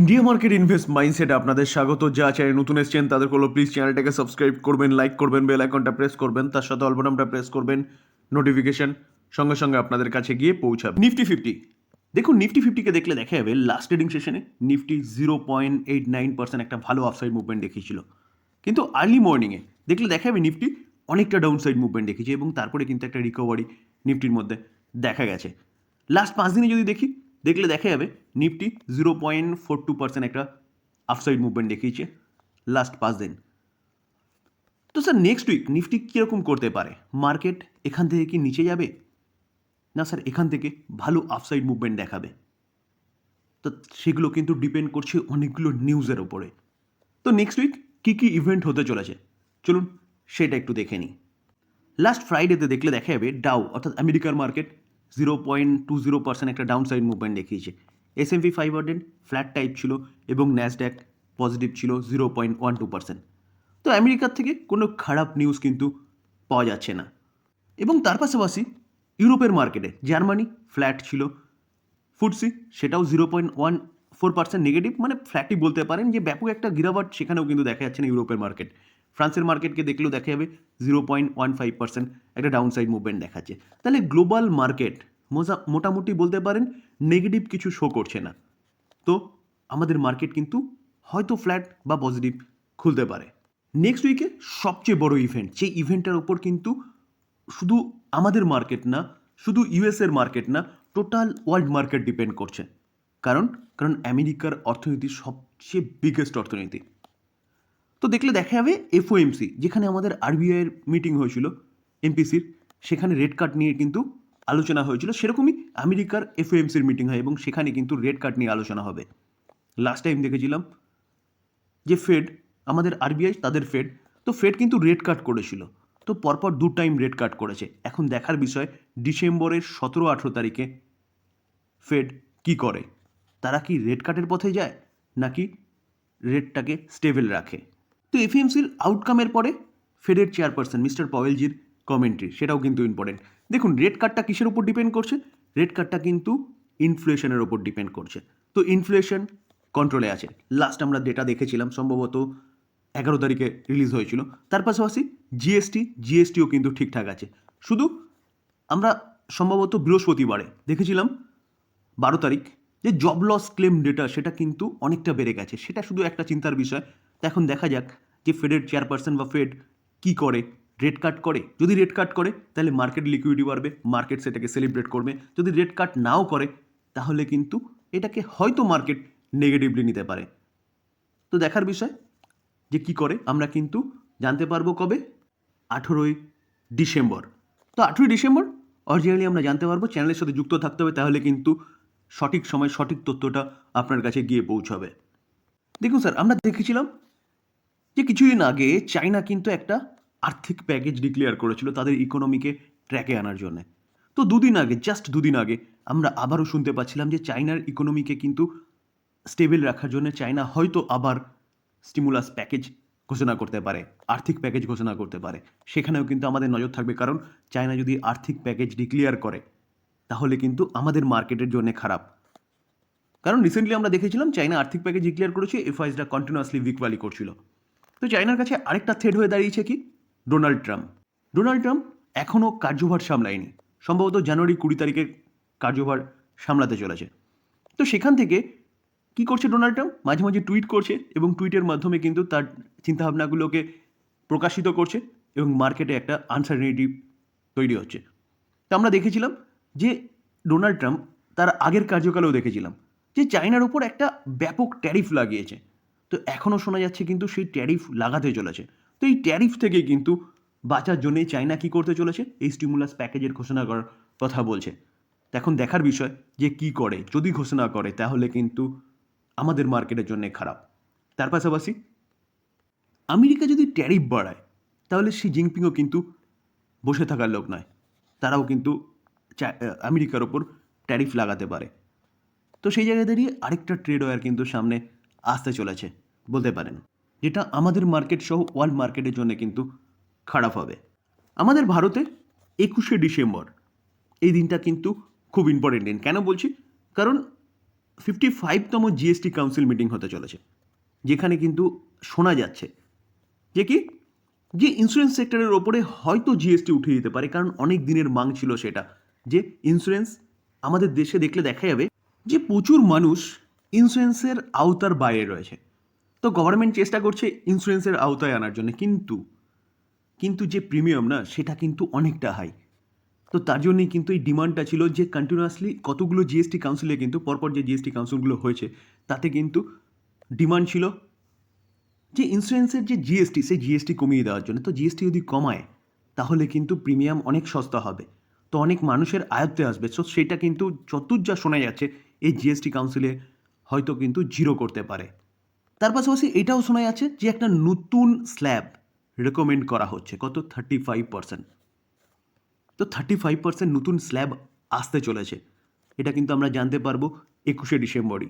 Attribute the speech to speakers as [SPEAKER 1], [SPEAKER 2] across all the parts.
[SPEAKER 1] India market invest মাইন্ডসেটে আপনাদের স্বাগত। যা চ্যানেল নতুন এসেছেন তাদের হলো প্লিজ চ্যানেলটাকে সাবস্ক্রাইব করবেন লাইক করবেন বেল আইকনটা প্রেস করবেন, তার সাথে অল্প নামটা প্রেস করবেন নোটিফিকেশন সঙ্গে সঙ্গে আপনাদের কাছে গিয়ে পৌঁছাবে। নিফটি ফিফটি দেখুন নিফটি ফিফটিকে দেখলে দেখা যাবে last trading session Nifty zero point eight nine percent একটা ভালো আপসাইড মুভমেন্ট দেখিয়েছিল। কিন্তু আর্লি মর্নিংয়ে দেখলে দেখা যাবে নিফটি অনেকটা ডাউন সাইড মুভমেন্ট দেখিয়েছে এবং তারপরে কিন্তু একটা রিকভারি নিফটির মধ্যে দেখা গেছে। লাস্ট পাঁচ দিনে যদি দেখি দেখলে দেখা যাবে Nifty zero point four two percent একটা আপসাইড মুভমেন্ট দেখিয়েছে লাস্ট পাঁচ দিন। তো স্যার নেক্সট উইক নিফটি কীরকম করতে পারে? মার্কেট এখান থেকে কি নিচে যাবে? না স্যার এখান থেকে ভালো আপসাইড মুভমেন্ট দেখাবে? তো সেগুলো কিন্তু ডিপেন্ড করছে অনেকগুলো নিউজের ওপরে তো নেক্সট উইক কী কী ইভেন্ট হতে চলেছে? চলুন সেটা একটু দেখে নিই। লাস্ট ফ্রাইডেতে দেখলে দেখা যাবে ডাউ অর্থাৎ আমেরিকার market zero point two zero percent একটা ডাউন সাইড মুভমেন্ট দেখিয়েছে। S M P five hundred flat type ছিল এবং ন্যাসড্যাক পজিটিভ ছিল zero point one two percent তো আমেরিকার থেকে কোনো খারাপ নিউজ কিন্তু পাওয়া যাচ্ছে না। এবং তার পাশাপাশি ইউরোপের মার্কেটে জার্মানি ফ্ল্যাট ছিল। ফুডসি সেটাও zero point one four percent negative মানে ফ্ল্যাটই বলতে পারেন যে ব্যাপক একটা গিরাবাট সেখানেও কিন্তু দেখা যাচ্ছে না ইউরোপের মার্কেট ফ্রান্সের মার্কেটকে দেখলেও দেখা যাবে zero point one five percent একটা ডাউন সাইড মুভমেন্ট দেখাচ্ছে। তাহলে গ্লোবাল মার্কেট মোটামুটি বলতে পারেন নেগেটিভ কিছু শো করছে না। তো আমাদের মার্কেট কিন্তু হয়তো ফ্ল্যাট বা পজিটিভ খুলতে পারে। নেক্সট উইকে সবচেয়ে বড় ইভেন্ট সেই ইভেন্টটার ওপর কিন্তু শুধু আমাদের মার্কেট না, শুধু ইউএসের মার্কেট না, টোটাল ওয়ার্ল্ড মার্কেট ডিপেন্ড করছে। কারণ কারণ আমেরিকার অর্থনীতি সবচেয়ে বিগেস্ট অর্থনীতি। তো দেখলে দেখা যাবে এফওএমসি যেখানে আমাদের আরবিআইয়ের মিটিং হয়েছিল এমপিসির সেখানে রেড কার্ড নিয়ে কিন্তু আলোচনা হয়েছিল। সেরকমই আমেরিকার এফওএমসির মিটিং হয় এবং সেখানে কিন্তু রেড কার্ড নিয়ে আলোচনা হবে। লাস্ট টাইম দেখেছিলাম যে ফেড আমাদের আরবিআই তাদের ফেড তো ফেড কিন্তু রেড কার্ড করেছিল। তো পরপর দু টাইম রেড কার্ড করেছে। এখন দেখার বিষয়, ডিসেম্বরের সতেরো আঠেরো তারিখে ফেড কি করে? তারা কি রেড কার্ডের পথে যায়, নাকি রেটটাকে স্টেবল রাখে? তো এফএমসির আউটকামের পরে ফেডের চেয়ারপারসন মিস্টার পওয়েলজির কমেন্ট্রি সেটাও কিন্তু ইম্পর্টেন্ট দেখুন রেড কার্ডটা কিসের উপর ডিপেন্ড করছে? রেড কার্ডটা কিন্তু ইনফ্লেশনের ওপর ডিপেন্ড করছে। তো ইনফ্লেশন কন্ট্রোলে আছে। লাস্ট আমরা ডেটা দেখেছিলাম, সম্ভবত এগারো তারিখে রিলিজ হয়েছিল। তার পাশাপাশি জিএসটি জিএসটিও কিন্তু ঠিকঠাক আছে। শুধু আমরা সম্ভবত বৃহস্পতিবারে দেখেছিলাম বারো তারিখ, যে জব লস ক্লেম ডেটা সেটা কিন্তু অনেকটা বেড়ে গেছে। সেটা শুধু একটা চিন্তার বিষয় তো এখন দেখা যাক যে ফেডের চেয়ারপারসন বা ফেড কী করে? রেড কাট করে? যদি রেড কাট করে, তাহলে মার্কেট লিকুইডিটি বাড়বে মার্কেট সেটাকে সেলিব্রেট করবে। যদি রেড কাট নাও করে, তাহলে কিন্তু এটাকে হয়তো মার্কেট নেগেটিভলি নিতে পারে। তো দেখার বিষয় যে কি করে, আমরা কিন্তু জানতে পারব কবে? আঠেরোই ডিসেম্বর। তো আঠেরোই ডিসেম্বর অরিজিনালি আমরা জানতে পারব চ্যানেলের সাথে যুক্ত থাকতে হবে, তাহলে কিন্তু সঠিক সময় সঠিক তথ্যটা আপনার কাছে গিয়ে পৌঁছাবে। দেখুন স্যার আমরা দেখেছিলাম যে কিছুদিন আগে চায়না কিন্তু একটা আর্থিক প্যাকেজ ডিক্লেয়ার করেছিল তাদের ইকোনমিকে ট্র্যাকে আনার জন্য। তো দুদিন আগে জাস্ট দুদিন আগে, আমরা আবারও শুনতে পাচ্ছিলাম যে চায়নার ইকোনমিকে কিন্তু স্টেবল রাখার জন্য চায়না হয়তো আবার স্টিমুলাস প্যাকেজ ঘোষণা করতে পারে, আর্থিক প্যাকেজ ঘোষণা করতে পারে। সেখানেও কিন্তু আমাদের নজর থাকবে, কারণ চায়না যদি আর্থিক প্যাকেজ ডিক্লেয়ার করে, তাহলে কিন্তু আমাদের মার্কেটের জন্য খারাপ। কারণ রিসেন্টলি আমরা দেখেছিলাম চায়না আর্থিক প্যাকেজ ডিক্লেয়ার করেছে এফআইসটা কন্টিনিউয়াসলি উইক ভ্যালি করছিল। তো চায়নার কাছে আরেকটা থ্রেড হয়ে দাঁড়িয়েছে কি? ডোনাল্ড ট্রাম্প ডোনাল্ড ট্রাম্প এখনও কার্যভার সামলায়নি। সম্ভবত জানুয়ারি কুড়ি তারিখে কার্যভার সামলাতে চলেছে। তো সেখান থেকে কি করছে ডোনাল্ড ট্রাম্প মাঝে মাঝে টুইট করছে এবং টুইটের মাধ্যমে কিন্তু তার চিন্তাভাবনাগুলোকে প্রকাশিত করছে এবং মার্কেটে একটা আনসার্টিনিটি তৈরি হচ্ছে। তো আমরা দেখেছিলাম যে ডোনাল্ড ট্রাম্প তার আগের কার্যকালেও দেখেছিলাম যে চায়নার উপর একটা ব্যাপক ট্যারিফ লাগিয়েছে। তো এখনও শোনা যাচ্ছে কিন্তু সেই ট্যারিফ লাগাতে চলেছে। তো এই ট্যারিফ থেকে কিন্তু বাঁচার জন্যই চায়না কি করতে চলেছে? এই স্টিমুলাস প্যাকেজের ঘোষণা করার কথা বলছে। এখন দেখার বিষয় যে কি করে, যদি ঘোষণা করে, তাহলে কিন্তু আমাদের মার্কেটের জন্য খারাপ। তার পাশাপাশি আমেরিকা যদি ট্যারিফ বাড়ায়, তাহলে শি জিনপিংও কিন্তু বসে থাকার লোক নয়। তারাও কিন্তু আমেরিকার ওপর ট্যারিফ লাগাতে পারে। তো সেই জায়গায় দাঁড়িয়ে আরেকটা ট্রেড ওয়ার কিন্তু সামনে আসতে চলেছে। বলতে পারেন। যেটা আমাদের মার্কেট সহ ওয়ার্ল্ড মার্কেটের জন্য কিন্তু খারাপ হবে। আমাদের ভারতে একুশে ডিসেম্বর, এই দিনটা কিন্তু খুব ইম্পর্টেন্ট দিন। কেন বলছি? কারণ ফিফটি ফাইভতম জিএসটি কাউন্সিল মিটিং হতে চলেছে, যেখানে কিন্তু শোনা যাচ্ছে যে কি, যে ইন্স্যুরেন্স সেক্টরের ওপরে হয়তো জিএসটি উঠিয়ে দিতে পারে, কারণ অনেক দিনের মাং ছিল সেটা। যে ইন্স্যুরেন্স আমাদের দেশে দেখলে দেখা যাবে যে প্রচুর মানুষ ইন্স্যুরেন্সের আওতার বাইরে রয়েছে। তো গভর্নমেন্ট চেষ্টা করছে ইন্স্যুরেন্সের আওতায় আনার জন্য। কিন্তু কিন্তু যে প্রিমিয়াম না, সেটা কিন্তু অনেকটা হাই তো তার জন্যই কিন্তু এই ডিমান্ডটা ছিল যে কন্টিনিউয়াসলি কতগুলো জিএসটি কাউন্সিলে কিন্তু, পরপর যে জিএসটি কাউন্সিলগুলো হয়েছে, তাতে কিন্তু ডিমান্ড ছিল যে ইন্স্যুরেন্সের যে জিএসটি সেই জিএসটি কমিয়ে দেওয়ার জন্য। তো জিএসটি যদি কমায়, তাহলে কিন্তু প্রিমিয়াম অনেক সস্তা হবে। তো অনেক মানুষের আয়ত্তে আসবে। সো সেটা কিন্তু যতদূর যা শোনা যাচ্ছে, এই জিএসটি কাউন্সিলে হয়তো কিন্তু জিরো করতে পারে। তার পাশাপাশি এটাও শোনা যাচ্ছে যে একটা নতুন স্ল্যাব রেকমেন্ড করা হচ্ছে। কত? থার্টি ফাইভ পার্সেন্ট তো থার্টি ফাইভ পার্সেন্ট নতুন স্ল্যাব আসতে চলেছে। এটা কিন্তু আমরা জানতে পারব একুশে ডিসেম্বরই।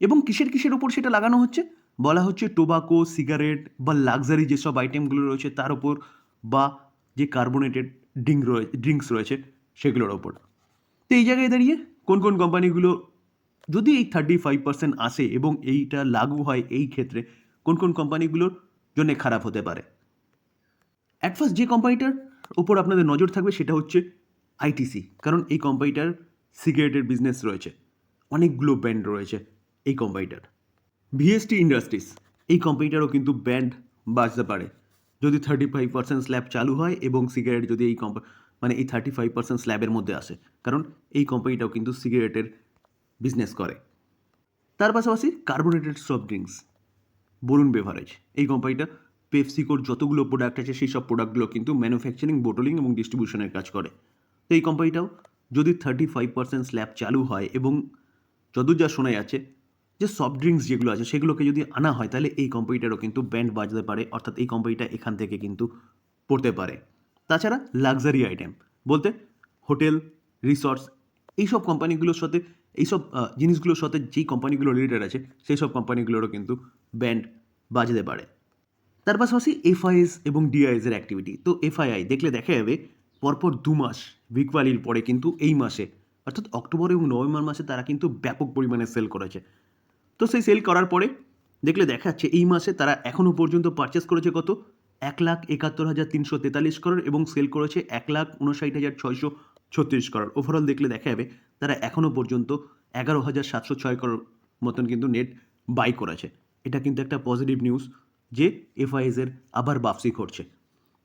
[SPEAKER 1] এবং কিসের কিসের ওপর সেটা লাগানো হচ্ছে? বলা হচ্ছে টোবাকো সিগারেট বা লাক্সারি যেসব আইটেমগুলো রয়েছে তার ওপর বা যে কার্বোনেটেড ড্রিঙ্ক রয়েছে ড্রিঙ্কস রয়েছে সেগুলোর ওপর তো এই জায়গায় দাঁড়িয়ে কোন কোন কোম্পানিগুলো যদি এই থার্টি ফাইভ পার্সেন্ট আসে এবং এইটা লাগু হয় এই ক্ষেত্রে, কোন কোন কোম্পানিগুলোর জন্য খারাপ হতে পারে? অ্যাট ফার্স্ট যে কোম্পানিটার উপর আপনাদের নজর থাকবে সেটা হচ্ছে আইটিসি কারণ এই কোম্পানিটার সিগারেটের বিজনেস রয়েছে, অনেকগুলো ব্যান্ড রয়েছে এই কোম্পানিটার। ভিএসটি ইন্ডাস্ট্রিজ এই কোম্পানিটারও কিন্তু ব্যান্ড বাজতে পারে। যদি থার্টি ফাইভ পার্সেন্ট স্ল্যাব চালু হয় এবং সিগারেট যদি এই কোম্পা মানে এই থার্টি ফাইভ পার্সেন্ট স্ল্যাবের মধ্যে আসে, কারণ এই কোম্পানিটাও কিন্তু সিগারেটের বিজনেস করে। তার পাশাপাশি carbonated soft drinks Varun beverage এই কোম্পানিটা পেপসিকোর যতগুলো প্রোডাক্ট আছে, সেই সব প্রোডাক্টগুলো কিন্তু ম্যানুফ্যাকচারিং বোটলিং এবং ডিস্ট্রিবিউশনের কাজ করে। তো এই কোম্পানিটাও যদি থার্টি ফাইভ পার্সেন্ট স্ল্যাব চালু হয় এবং যতদূর যা শোনা যাচ্ছে যে সফট ড্রিঙ্কস যেগুলো আছে, সেগুলোকে যদি আনা হয়, তাহলে এই কোম্পানিটারও কিন্তু ব্যান্ড বাজতে পারে, অর্থাৎ এই কোম্পানিটা এখান থেকে কিন্তু পড়তে পারে। তাছাড়া লাক্সারি আইটেম বলতে হোটেল রিসর্টস এইসব কোম্পানিগুলোর সাথে এইসব জিনিসগুলোর সাথে যেই কোম্পানিগুলো রিলেটেড আছে, সেই সব কোম্পানিগুলোরও কিন্তু ব্যান্ড বাজতে পারে। তার পাশাপাশি এফআইএস এবং ডিআইএস এর অ্যাক্টিভিটি তো এফআইআই দেখলে দেখা যাবে, পরপর দু মাস ভিকওয়ালির পরে কিন্তু এই মাসে, অর্থাৎ অক্টোবর এবং নভেম্বর মাসে তারা কিন্তু ব্যাপক পরিমাণে সেল করেছে। তো সেই সেল করার পরে দেখলে দেখা যাচ্ছে, এই মাসে তারা এখনও পর্যন্ত পারচেস করেছে কত? এক লাখ একাত্তর হাজার তিনশো তেতাল্লিশ করোড় এবং সেল করেছে এক লাখ উনষাট হাজার ছয়শো ছত্রিশ করোড় ওভারঅল দেখলে দেখা যাবে, তারা এখনও পর্যন্ত এগারো হাজার সাতশো ছয় করোড় মতন কিন্তু নেট বাই করেছে। এটা কিন্তু একটা পজিটিভ নিউজ যে এফআইএসের আবার বাপসি করছে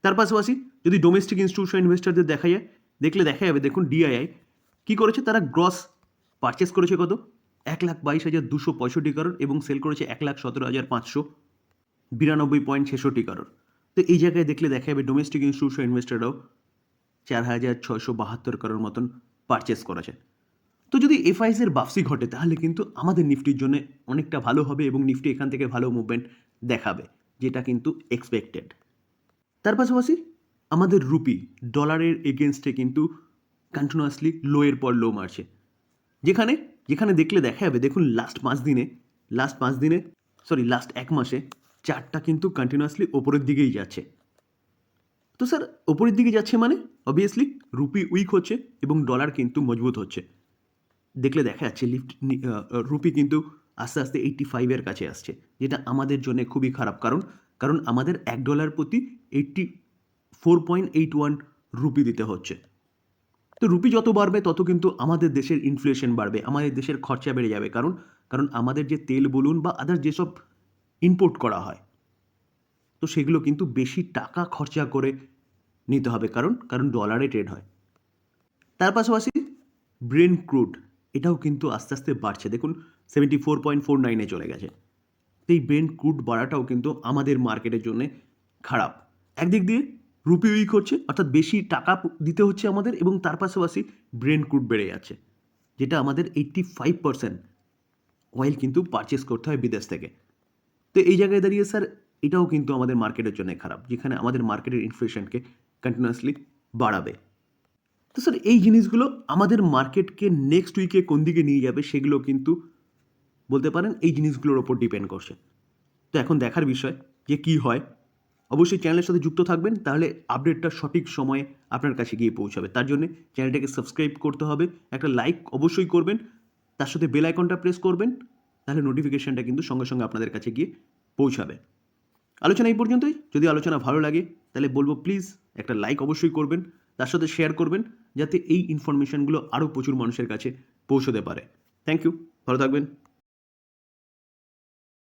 [SPEAKER 1] তার পাশাপাশি যদি ডোমেস্টিক ইনস্টিটিউশন ইনভেস্টরদের দেখা যায়, দেখলে দেখা যাবে, দেখুন ডিআইআই কী করেছে, তারা গ্রস পারচেস করেছে কত? এক লাখ বাইশ হাজার দুশো পঁয়ষট্টি করোড় এবং সেল করেছে এক লাখ সতেরো হাজার পাঁচশো বিরানব্বই পয়েন্ট ছেষট্টি করোড় তো এই জায়গায় দেখলে দেখা যাবে ডোমেস্টিক ইনস্টিটিউশন ইনভেস্টররাও চার হাজার ছয়শো বাহাত্তর করোড় মতন পারচেস করেছে। তো যদি এফআইএস এর বাপসি ঘটে, তাহলে কিন্তু আমাদের নিফটির জন্য অনেকটা ভালো হবে এবং নিফটি এখান থেকে ভালো মুভমেন্ট দেখাবে, যেটা কিন্তু এক্সপেক্টেড তার পাশাপাশি আমাদের রুপি ডলারের এগেনস্টে কিন্তু কন্টিনিউয়াসলি লোয়ের পর লো মারছে। যেখানে যেখানে দেখলে দেখা যাবে, দেখুন লাস্ট পাঁচ দিনে লাস্ট পাঁচ দিনে সরি লাস্ট এক মাসে চারটা কিন্তু কন্টিনিউয়াসলি ওপরের দিকেই যাচ্ছে। তো স্যার ওপরের দিকে যাচ্ছে মানে? অবভিয়াসলি রুপি উইক হচ্ছে এবং ডলার কিন্তু মজবুত হচ্ছে। দেখলে দেখা যাচ্ছে লিফট রুপি কিন্তু আস্তে আস্তে এইটটি ফাইভের কাছে আসছে, যেটা আমাদের জন্য খুবই খারাপ। কারণ কারণ আমাদের এক ডলার প্রতি eighty four point eight one rupee দিতে হচ্ছে। তো রুপি যত বাড়বে, তত কিন্তু আমাদের দেশের ইনফ্লেশন বাড়বে, আমাদের দেশের খরচা বেড়ে যাবে। কারণ কারণ আমাদের যে তেল, বলুন বা আদার যেসব ইম্পোর্ট করা হয় তো সেগুলো কিন্তু বেশি টাকা খরচা করে নিতে হবে, কারণ কারণ ডলারে ট্রেড হয়। তার পাশাপাশি ব্রেন ক্রুড এটাও কিন্তু আস্তে আস্তে বাড়ছে। দেখুন সেভেন্টি ফোর পয়েন্ট ফোর নাইনে চলে গেছে। তো এই ব্রেন ক্রুড বাড়াটাও কিন্তু আমাদের মার্কেটের জন্য খারাপ। একদিক দিয়ে রুপি উইক হচ্ছে, অর্থাৎ বেশি টাকা দিতে হচ্ছে আমাদের এবং তার পাশাপাশি ব্রেন ক্রুড বেড়ে যাচ্ছে, যেটা আমাদের এইট্টি ফাইভ পার্সেন্ট অয়েল কিন্তু পারচেস করতে হয় বিদেশ থেকে। তো এই জায়গায় দাঁড়িয়ে স্যার এটাও কিন্তু আমাদের মার্কেটের জন্য খারাপ, যেখানে আমাদের মার্কেটের ইনফ্লেশনকে কন্টিনিউয়াসলি বাড়াবে। তো স্যার এই জিনিসগুলো আমাদের মার্কেটকে নেক্সট উইকে কোন দিকে নিয়ে যাবে সেগুলো কিন্তু বলতে পারেন এই জিনিসগুলোর ওপর ডিপেন্ড করছে। তো এখন দেখার বিষয় যে কি হয়, অবশ্যই চ্যানেলের সাথে যুক্ত থাকবেন, তাহলে আপডেটটা সঠিক সময়ে আপনার কাছে গিয়ে পৌঁছাবে। তার জন্য চ্যানেলটাকে সাবস্ক্রাইব করতে হবে, একটা লাইক অবশ্যই করবেন, তার সাথে বেল আইকনটা প্রেস করবেন, তাহলে নোটিফিকেশানটা কিন্তু সঙ্গে সঙ্গে আপনাদের কাছে গিয়ে পৌঁছাবে। আলোচনা এই পর্যন্তই। যদি আলোচনা ভালো লাগে, তাহলে বলব প্লিজ একটা লাইক অবশ্যই করবেন, তার সাথে শেয়ার করবেন, যাতে এই ইনফরমেশানগুলো আরও প্রচুর মানুষের কাছে পৌঁছতে পারে। থ্যাংক ইউ ভালো থাকবেন।